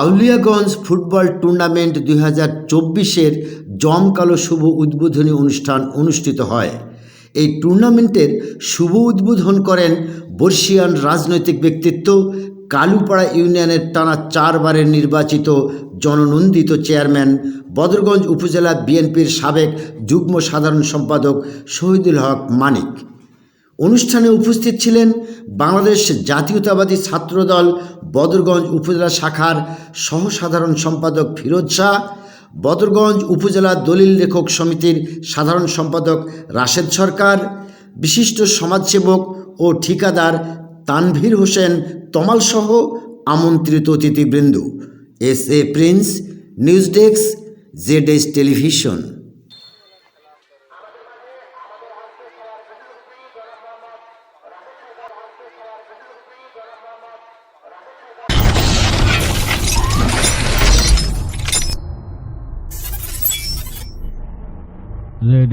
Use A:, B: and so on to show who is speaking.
A: আউলিয়াগঞ্জ football tournament দুই হাজার চব্বিশের জমকালো শুভ উদ্বোধনী অনুষ্ঠান অনুষ্ঠিত হয়। এই টুর্নামেন্টের শুভ উদ্বোধন করেন বর্ষিয়ান রাজনৈতিক ব্যক্তিত্ব কালুপাড়া ইউনিয়নের টানা চারবারের নির্বাচিত জননন্দিত চেয়ারম্যান, বদরগঞ্জ উপজেলা বিএনপির সাবেক যুগ্ম সাধারণ সম্পাদক শহীদুল হক মানিক। অনুষ্ঠানে উপস্থিত ছিলেন বাংলাদেশ জাতীয়তাবাদী ছাত্রদল বদরগঞ্জ উপজেলা শাখার সহসাধারণ সম্পাদক ফিরোজ শাহ, বদরগঞ্জ উপজেলা দলিল লেখক সমিতির সাধারণ সম্পাদক রাশেদ সরকার, বিশিষ্ট সমাজসেবক ও ঠিকাদার তানভীর হোসেন তমালসহ আমন্ত্রিত অতিথিবৃন্দ। S A Prince, news desk, Z S television.
B: Z